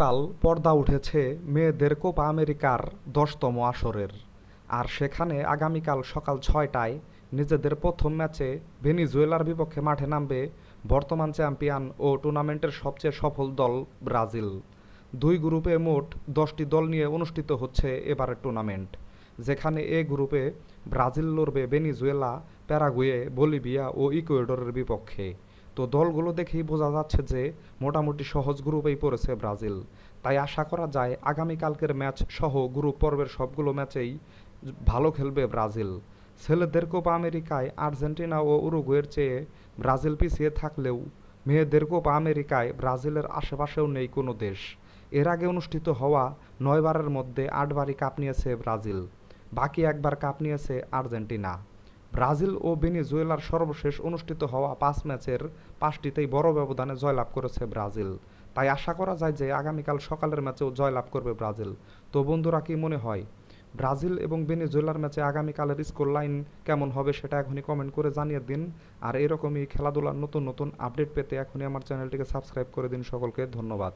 কাল পর্দা উঠেছে মেয়েদের কোপা আমেরিকার দশতম আসরের। আর সেখানে আগামীকাল সকাল ছয়টায় নিজেদের প্রথম ম্যাচে ভেনিজুয়েলার বিপক্ষে মাঠে নামবে বর্তমান চ্যাম্পিয়ন ও টুর্নামেন্টের সবচেয়ে সফল দল ব্রাজিল। দুই গ্রুপে মোট দশটি দল নিয়ে অনুষ্ঠিত হচ্ছে এবারের টুর্নামেন্ট। যেখানে এ গ্রুপে ব্রাজিল লড়বে ভেনিজুয়েলা, প্যারাগুয়ে, বলিভিয়া ও ইকুয়েডরের বিপক্ষে। তো দলগুলো দেখেই বোঝা যাচ্ছে যে মোটামুটি সহজ গ্রুপেই পড়েছে ব্রাজিল। তাই আশা করা যায় আগামীকালকের ম্যাচ সহ গ্রুপ পর্বের সবগুলো ম্যাচেই ভালো খেলবে ব্রাজিল। ছেলেদের কোপা আমেরিকায় আর্জেন্টিনা ও উরুগুয়ের চেয়ে ব্রাজিল পিছিয়ে থাকলেও মেয়েদের কোপা আমেরিকায় ব্রাজিলের আশেপাশেও নেই কোনো দেশ। এর আগে অনুষ্ঠিত হওয়া নয়বারের মধ্যে আটবারই কাপ নিয়েছে ব্রাজিল। বাকি একবার কাপ নিয়েছে আর্জেন্টিনা। ব্রাজিল ও ভেনিজুয়েলার সর্বশেষ অনুষ্ঠিত হওয়া পাঁচ ম্যাচের পাঁচটিতেই বড় ব্যবধানে জয়লাভ করেছে ব্রাজিল। তাই আশা করা যায় যে আগামীকাল সকালের ম্যাচেও জয়লাভ করবে ব্রাজিল। তো বন্ধুরা, কি মনে হয়? ব্রাজিল এবং ভেনিজুয়েলার ম্যাচে আগামীকালের স্কোর লাইন কেমন হবে সেটা এখনই কমেন্ট করে জানিয়ে দিন। আর এরকমই খেলাধুলার নতুন নতুন আপডেট পেতে এখনই আমার চ্যানেলটিকে সাবস্ক্রাইব করে দিন। সকলকে ধন্যবাদ।